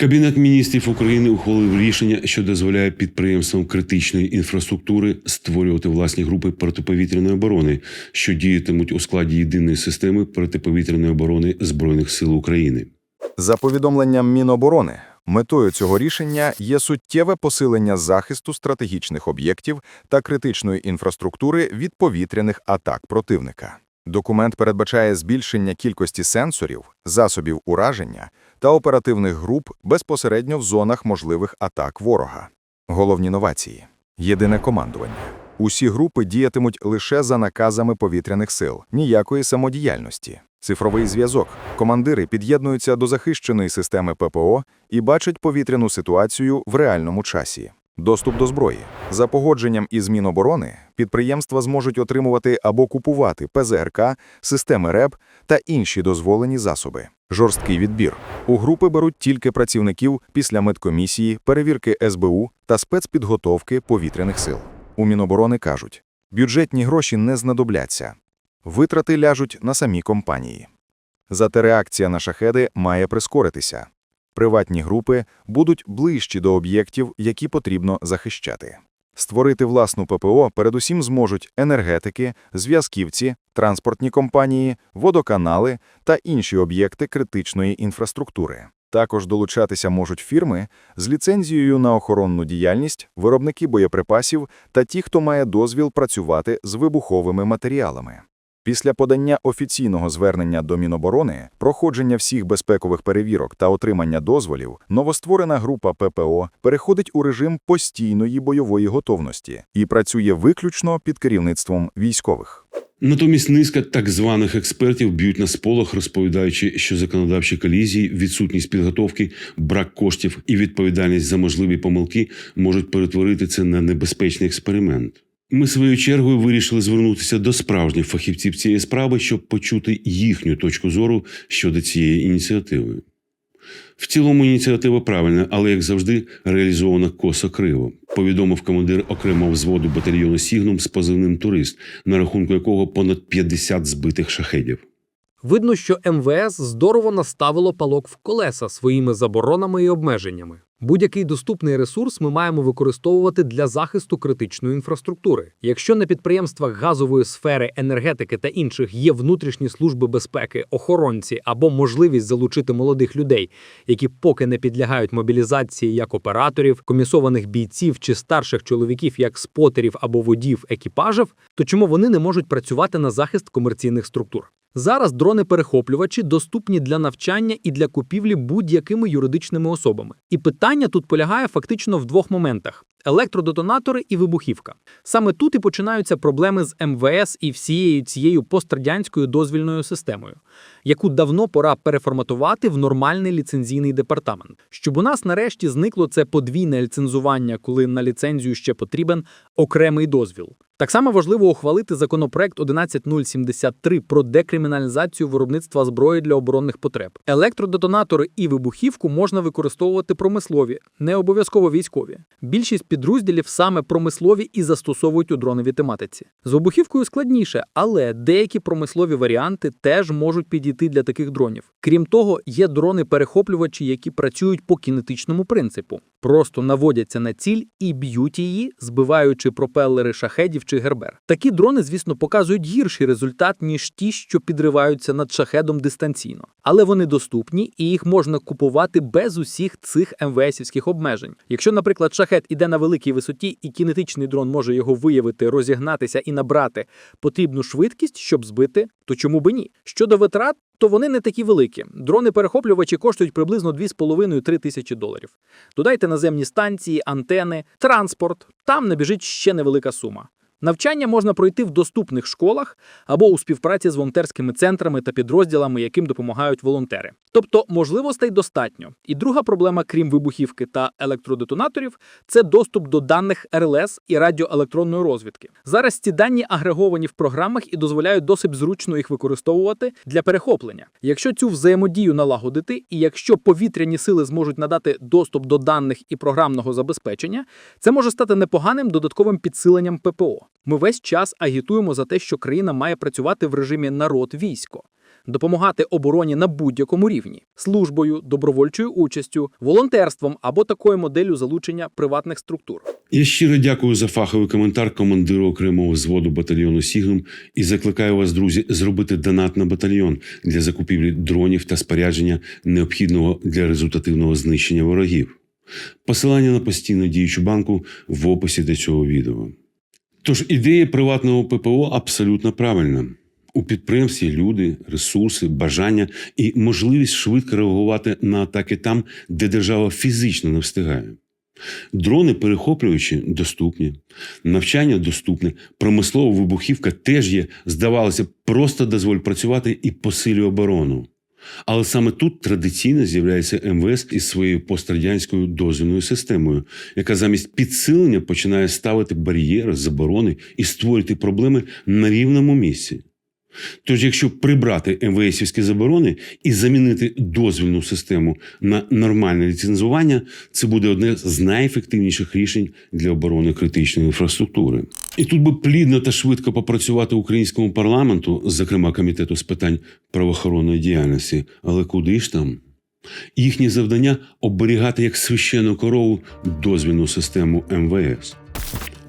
Кабінет міністрів України ухвалив рішення, що дозволяє підприємствам критичної інфраструктури створювати власні групи протиповітряної оборони, що діятимуть у складі єдиної системи протиповітряної оборони збройних сил України. За повідомленням Міноборони, метою цього рішення є суттєве посилення захисту стратегічних об'єктів та критичної інфраструктури від повітряних атак противника. Документ передбачає збільшення кількості сенсорів, засобів ураження та оперативних груп безпосередньо в зонах можливих атак ворога. Головні новації – єдине командування. Усі групи діятимуть лише за наказами повітряних сил, ніякої самодіяльності. Цифровий зв'язок. Командири під'єднуються до захищеної системи ППО і бачать повітряну ситуацію в реальному часі. Доступ до зброї. За погодженням із Міноборони підприємства зможуть отримувати або купувати ПЗРК, системи РЕБ та інші дозволені засоби. Жорсткий відбір. У групи беруть тільки працівників після медкомісії, перевірки СБУ та спецпідготовки повітряних сил. У Міноборони кажуть, бюджетні гроші не знадобляться. Витрати ляжуть на самі компанії. Зате реакція на шахеди має прискоритися. Приватні групи будуть ближчі до об'єктів, які потрібно захищати. Створити власну ППО передусім зможуть енергетики, зв'язківці, транспортні компанії, водоканали та інші об'єкти критичної інфраструктури. Також долучатися можуть фірми з ліцензією на охоронну діяльність, виробники боєприпасів та ті, хто має дозвіл працювати з вибуховими матеріалами. Після подання офіційного звернення до Міноборони, проходження всіх безпекових перевірок та отримання дозволів, новостворена група ППО переходить у режим постійної бойової готовності і працює виключно під керівництвом військових. Натомість низка так званих експертів б'ють на сполох, розповідаючи, що законодавчі колізії, відсутність підготовки, брак коштів і відповідальність за можливі помилки можуть перетворити це на небезпечний експеримент. Ми своєю чергою вирішили звернутися до справжніх фахівців цієї справи, щоб почути їхню точку зору щодо цієї ініціативи. В цілому ініціатива правильна, але як завжди реалізована косо криво, повідомив командир окремого взводу батальйону Сігнум з позивним турист, на рахунку якого понад 50 збитих шахедів. Видно, що МВС здорово наставило палок в колеса своїми заборонами і обмеженнями. Будь-який доступний ресурс ми маємо використовувати для захисту критичної інфраструктури. Якщо на підприємствах газової сфери, енергетики та інших є внутрішні служби безпеки, охоронці або можливість залучити молодих людей, які поки не підлягають мобілізації як операторів, комісованих бійців чи старших чоловіків як спотерів або водів екіпажів, то чому вони не можуть працювати на захист комерційних структур? Зараз дрони-перехоплювачі доступні для навчання і для купівлі будь-якими юридичними особами. І питання тут полягає фактично в двох моментах: електродетонатори і вибухівка. Саме тут і починаються проблеми з МВС і всією цією пострадянською дозвільною системою, яку давно пора переформатувати в нормальний ліцензійний департамент, щоб у нас нарешті зникло це подвійне ліцензування, коли на ліцензію ще потрібен окремий дозвіл. Так само важливо ухвалити законопроект 11073 про декриміналізацію виробництва зброї для оборонних потреб. Електродетонатори і вибухівку можна використовувати промислові, не обов'язково військові. Більшість підрозділів саме промислові і застосовують у дроновій тематиці. З вибухівкою складніше, але деякі промислові варіанти теж можуть підійти для таких дронів. Крім того, є дрони-перехоплювачі, які працюють по кінетичному принципу. Просто наводяться на ціль і б'ють її, збиваючи пропелери шахедів чи гербер. Такі дрони, звісно, показують гірший результат, ніж ті, що підриваються над шахедом дистанційно. Але вони доступні і їх можна купувати без усіх цих МВСівських обмежень. Якщо, наприклад, шахет іде на великій висоті, і кінетичний дрон може його виявити, розігнатися і набрати потрібну швидкість, щоб збити, то чому би ні? Щодо витрат, то вони не такі великі. Дрони-перехоплювачі коштують приблизно 2,5-3 тисячі доларів. Додайте наземні станції, антени, транспорт. Там набіжить ще невелика сума. Навчання можна пройти в доступних школах або у співпраці з волонтерськими центрами та підрозділами, яким допомагають волонтери. Тобто можливостей достатньо. І друга проблема, крім вибухівки та електродетонаторів, це доступ до даних РЛС і радіоелектронної розвідки. Зараз ці дані агреговані в програмах і дозволяють досить зручно їх використовувати для перехоплення. Якщо цю взаємодію налагодити, і якщо повітряні сили зможуть надати доступ до даних і програмного забезпечення, це може стати непоганим додатковим підсиленням ППО. Ми весь час агітуємо за те, що країна має працювати в режимі народ-військо. допомагати обороні на будь-якому рівні службою, добровольчою участю, волонтерством або такою моделлю залучення приватних структур. Я щиро дякую за фаховий коментар командиру окремого взводу батальйону Сігнум і закликаю вас, друзі, зробити донат на батальйон для закупівлі дронів та спорядження, необхідного для результативного знищення ворогів. Посилання на постійно діючу банку в описі до цього відео. Тож ідея приватного ППО абсолютно правильна. У підприємстві люди, ресурси, бажання і можливість швидко реагувати на атаки там, де держава фізично не встигає. Дрони перехоплюючі доступні, навчання доступне, промислова вибухівка теж є, здавалося, просто дозволь працювати і посилює оборону. Але саме тут традиційно з'являється МВС із своєю пострадянською дозвільною системою, яка замість підсилення починає ставити бар'єри, заборони і створювати проблеми на рівному місці. Тож, якщо прибрати МВСівські заборони і замінити дозвільну систему на нормальне ліцензування, це буде одне з найефективніших рішень для оборони критичної інфраструктури. І тут би плідно та швидко попрацювати українському парламенту, зокрема комітету з питань правоохоронної діяльності, але куди ж там? Їхнє завдання оберігати як священну корову дозвільну систему МВС.